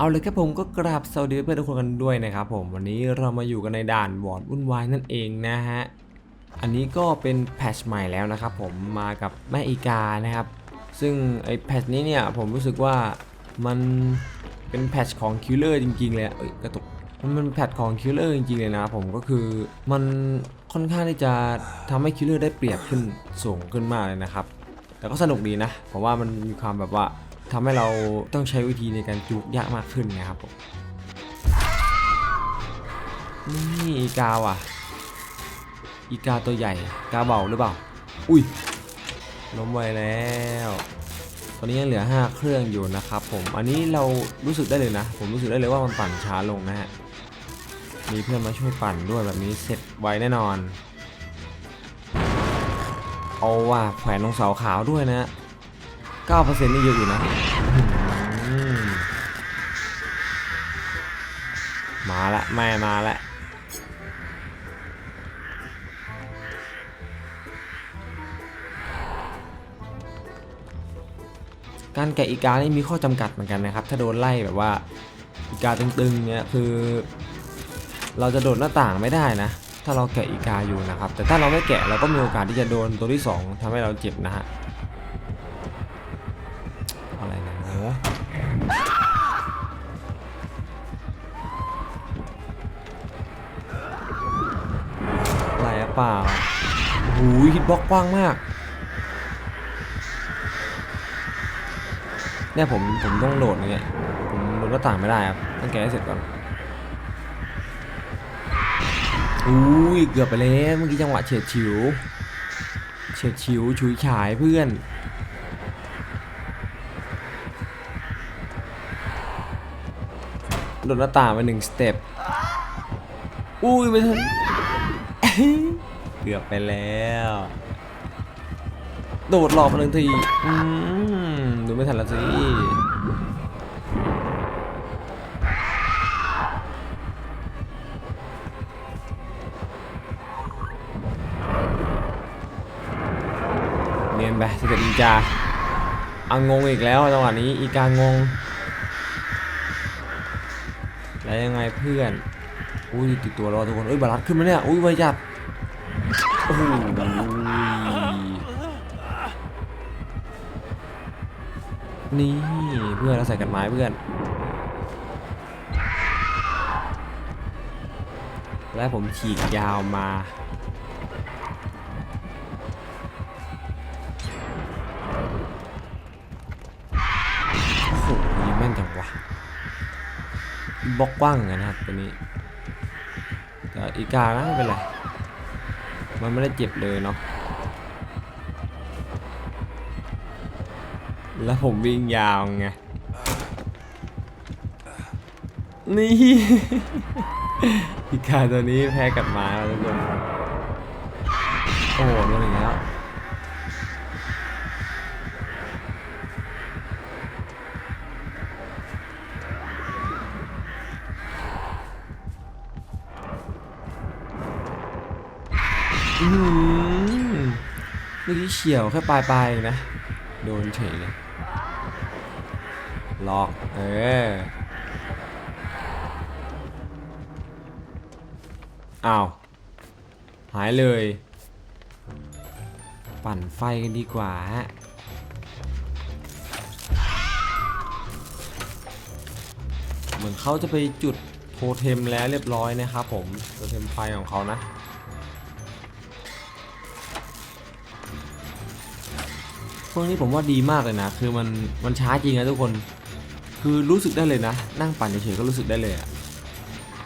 เอาเลยครับผมก็กราบสวัสดีเพื่อนทุกคนกันด้วยนะครับผมวันนี้เรามาอยู่กันในด่านวอร์ดวุ่นวายนั่นเองนะฮะอันนี้ก็เป็นแพทชใหม่แล้วนะครับผมมากับแม่อีกานะครับ ซึ่งไอ้แพทชนี้เนี่ยผมรู้สึกว่ามันเป็นแพทชของคิลเลอร์จริงๆเลยเอ้ยกระตุกมันเป็นแพทชของคิลเลอร์จริงๆเลยนะครับผมก็คือมันค่อนข้างที่จะทำให้คิลเลอร์ได้เปรียบขึ้นสูงขึ้นมากเลยนะครับแต่ก็สนุกดีนะ เพราะว่ามันมีความแบบว่า ทำให้เราต้องใช้วิธีในการจุกยากมากขึ้นนะครับผมนี่อีกาว่ะ อีกาตัวใหญ่ กาเบาหรือเปล่า อุ้ยล้มไวแล้ว ตอนนี้ยังเหลือ 5 เครื่องอยู่นะครับผม อันนี้เรารู้สึกได้เลยนะ ผมรู้สึกได้เลยว่ามันปั่นช้าลงนะฮะ มีเพื่อนมาช่วยปั่นด้วยแบบนี้เสร็จไวแน่นอน เอาว่ะแขวนลงเสาขาวด้วยนะ 9%นี่เยอะอยู่นะอื้อหือมาละแม่มาละการแกะอีกานี่มีข้อจำกัดเหมือนกันนะครับ ถ้าโดนไล่แบบว่าอีกาตึงๆเนี่ยคือ เราจะโดดหน้าต่างไม่ได้นะ ถ้าเราแกะอีกาอยู่นะครับ แต่ถ้าเราไม่แกะเราก็มีโอกาสที่จะโดนตัวที่สองทำให้เราเจ็บนะฮะ เปล่าโอ้โหฮิตบล็อกกว้างมาก เนี่ยผมผมต้องโหลดอย่างเงี้ยผมโหลดหน้าต่างไม่ได้ครับต้องแกะให้เสร็จก่อนอุ้ยเกือบไปแล้วเมื่อกี้จังหวะเฉียดฉิวเฉียดฉิวฉุยฉายเพื่อนโดดหน้าต่างไปหนึ่งสเต็ปอุ้ยไม่ทัน เกือบไปแล้ว โดดหลอกมาหนึ่งทีอืมดูไม่ทันละสิเนียนไปสเก็ตอีกาอังงงอีกแล้วจังหวะนี้อีกางง แล้วยังไงเพื่อน อุ้ยติดตัวรอทุกคนเอ้ยบาลัดขึ้นมาเนี่ย อุ้ยไวจัด โอ้โหนี่เพื่อนเราใส่กันไม้เพื่อน และผมฉีกยาวมาโอ้โหยิงแม่นจังวะบล็อกกว้างนกันนะครับตัวนี้แต่อีกานะไม่เป็นไร มันไม่ได้เจ็บเลยเนาะ แล้วผมวิ่งยาวไง นี่อีกาตัวนี้แพ้กัดหมาแล้วทุกคน โอ้โห อืมเมื่อกี้เฉียวแค่ปลายปลายนะ โดนเฉยเลยลอก เอออ้าว หายเลย ปั่นไฟกันดีกว่าฮะเหมือนเขาจะไปจุดโทเทมแล้วเรียบร้อยนะครับผม โทเทมไฟของเขานะ วกนี้ผมว่าดีมากเลยนะ คือมันมันช้าจริงนะทุกคน คือรู้สึกได้เลยนะ นั่งปั่นเฉยๆก็รู้สึกได้เลยอะ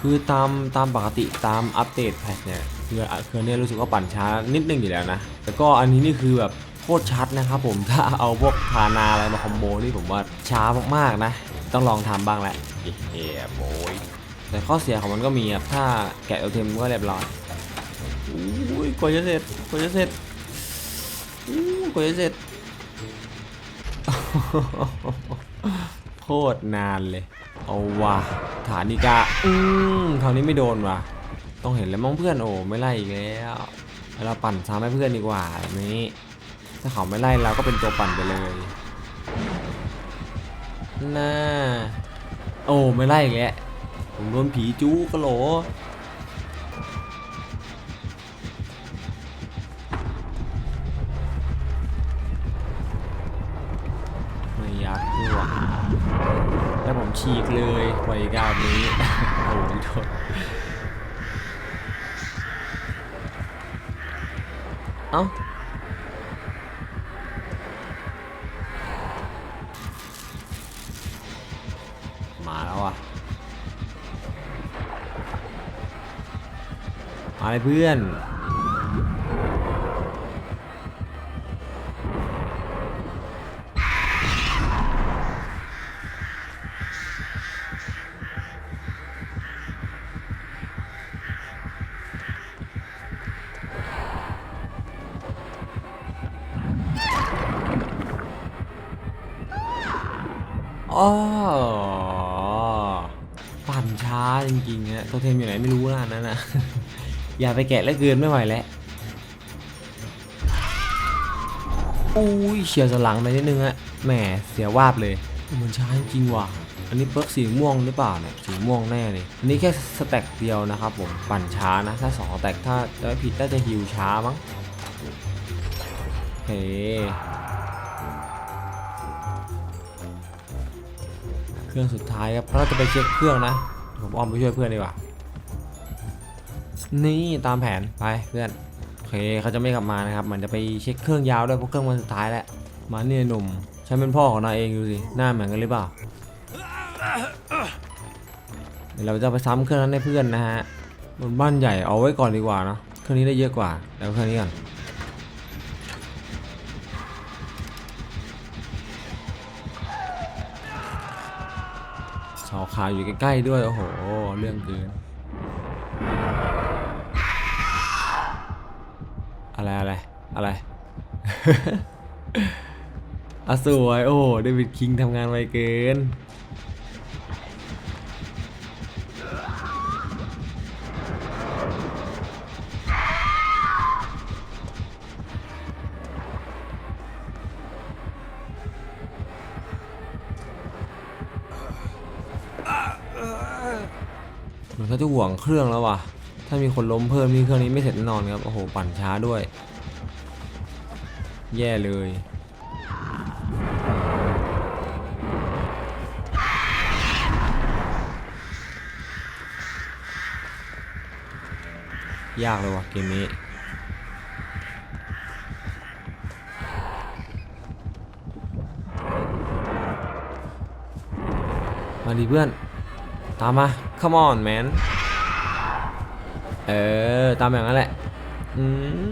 คือตามตามปกติตามอัปเดตแพทเนี่ยคือคือเนี้ยรู้สึกว่าปั่นช้านิดนึงอยู่แล้วนะ แต่ก็อันนี้นี่คือแบบโคตรชัดนะครับผมถ้าเอาพวกพานาอะไรมาคอมโบนี่ผมว่าช้ามากๆนะ ต้องลองทำบ้างแหละเฮ้ยโอยแต่ข้อเสียของมันก็มีครับถ้าแกะเอาเทมก็เรียบร้อยอุ้ยกว่าจะเสร็จกว่าจะเสร็จอู้กว่าจะเสร็จ โคตรนานเลย เอาว่ะฐานิกาอืมคราวนี้ไม่โดนว่ะ ต้องเห็นแล้วมั้งเพื่อนโอ้ไม่ไล่อีกแล้วเราปั่นซ้ำให้เพื่อนดีกว่าแบบนี้ ถ้าเขาไม่ไล่เราก็เป็นตัวปั่นไปเลยน่าโโอ้ไม่ไล่อีกแล้วผมโดนผีจู้กะโหล ฉีกเลยไวกาบนี้ โอ้ยโทษเอ้ามาแล้วอะมาเลยเพื่อน อ๋อปั่นช้าจริงๆฮะตัวเทมอยู่ไหนไม่รู้นะนนั้นนะอย่าไปแกะแล้วเกินไม่ไหวแล้วอุ้ยเฉียวสลังไปนิดนึงฮะแหมเสียวาบเลยมันช้าจริงว่ะอันนี้เปิร์กสีม่วงหรือเปล่าเนี่ยสีม่วงแน่เลยอันนี้แค่สแต็กเดียวนะครับผมปั่นช้านะถ้าสองสแต็กถ้าจะไม่ผิดน่าจะฮิวช้ามั้งโอเค เครื่องสุดท้ายครับเพราจะไปเช็คเครื่องนะ ผมอ้อมไปช่วยเพื่อนดีกว่า นี่ตามแผนไปเพื่อนโอเคเขาจะไม่กลับมานะครับมันจะไปเช็คเครื่องยาวด้วยเพราะเครื่องมันสุดท้ายแล้วมาเนี่ยหนุ่มฉันเป็นพ่อของนายเองดูสิหน้าเหมือนกันหรือเปล่าเดี๋ยวเราจะไปซ้ำเครื่องนั้นให้เพื่อนนะฮะบนบ้านใหญ่เอาไว้ก่อนดีกว่าเนาะเครื่องนี้ได้เยอะกว่าแล้วเครื่องนี้ก่อน สาขาวอยู่ใกล้ๆด้วย โอ้โห เรื่องเกินอะไรอะไรอะไรอะสวย โอ้เดวิดคิงทำงานไวเกิน จะห่วงเครื่องแล้วว่ะ ถ้ามีคนล้มเพิ่มนี่เครื่องนี้ไม่เสร็จแน่นอนครับ โอ้โห ปั่นช้าด้วย แย่เลยยากเลยว่ะเกมนี้ มาดีเพื่อน ตามมา come on man เออ ตามอย่างนั้นแหละ อื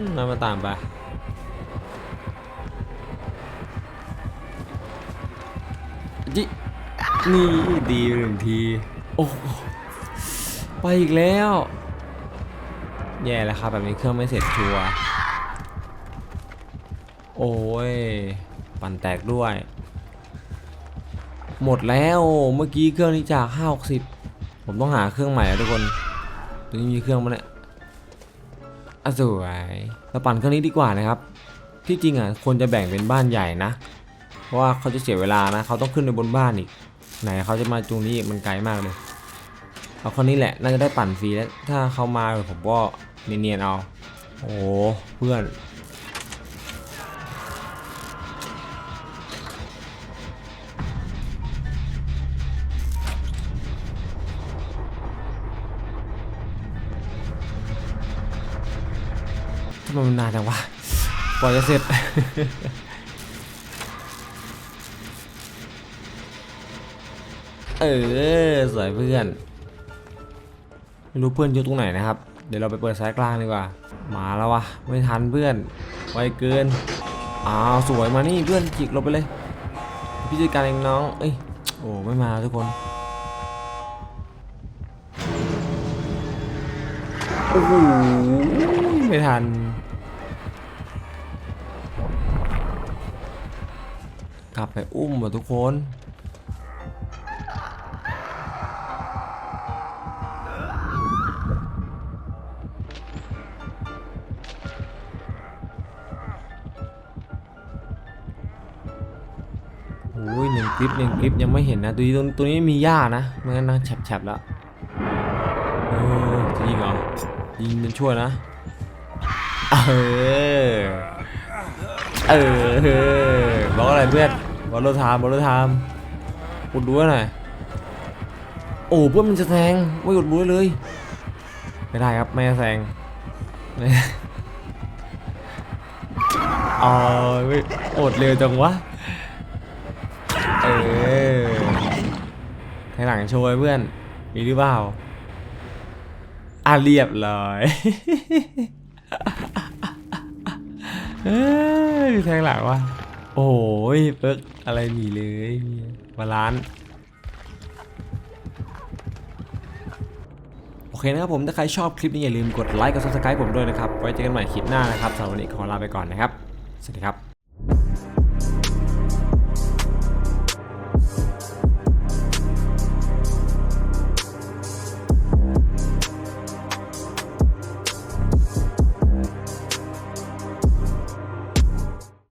มมามาตามไป จิ นี่ดีหนึ่งที โอ้โหไปอีกแล้ว แย่แล้วครับ แบบนี้เครื่องไม่เสร็จชัวร์โอ้ย ปั่นแตกด้วย หมดแล้ว เมื่อกี้เครื่องนี้จาก5 60 ผมต้องหาเครื่องใหม่แล้วทุกคน ตัวนี้มีเครื่องมั้ยเนี่ยอสวยเราปั่นเครื่องนี้ดีกว่านะครับ ที่จริงอะควรจะแบ่งเป็นบ้านใหญ่นะ เพราะว่าเขาจะเสียเวลานะ เขาต้องขึ้นไปบนบ้านอีก ไหนเขาจะมาตรงนี้มันไกลมากเลย เอาคนนี้แหละน่าจะได้ปั่นฟรีแล้ว ถ้าเขามาผมก็เนียนๆเอา โอ้เพื่อน มมันนานจังวะกว่าจะเสร็จเออสวยเพื่อนไม่รู้เพื่อนอยู่ตรงไหนนะครับ เดี๋ยวเราไปเปิดสายกลางดีกว่า มาแล้ววะไม่ทันเพื่อนไวเกินอ้าวสวยมานี่เพื่อนจิกลงไปเลยพี่จัดการเองน้องเอ้ยโอ้ไม่มาทุกคนโอ้โหไม่ทัน กลับไปอุ้มหมดทุกคนโอ้ยหนึ่งกริปหนึ่งกริปยังไม่เห็นนะ ตัวนี้ตัวนี้มีหญ้านะไม่งั้นนะแฉบๆแล้วเออจะยิงเหรอยิงมันช่วยนะ เออ เออบอกอะไรเพื่อน อลโลไทามบอลโลไทามอุดรู้หน่อยโอ้เพื่อนมันจะแซงไม่อุดรู้เลย ไม่ได้ครับไม่แซงอ๋ออดเร็วจังวะเออให้หลังโชว์เพื่อน มีหรือเปล่าอะเรียบร้อยเอ้ยแทงหลังวะ โอ้ยเปิ๊กอะไรหนีเลยบาลานซ์โอเคนะครับผม ถ้าใครชอบคลิปนี้อย่าลืมกดไลค์กด subscribe ผมด้วยนะครับ ไว้เจอกันใหม่คลิปหน้านะครับสำหรับวันนี้ขอลาไปก่อนนะครับ สวัสดีครับ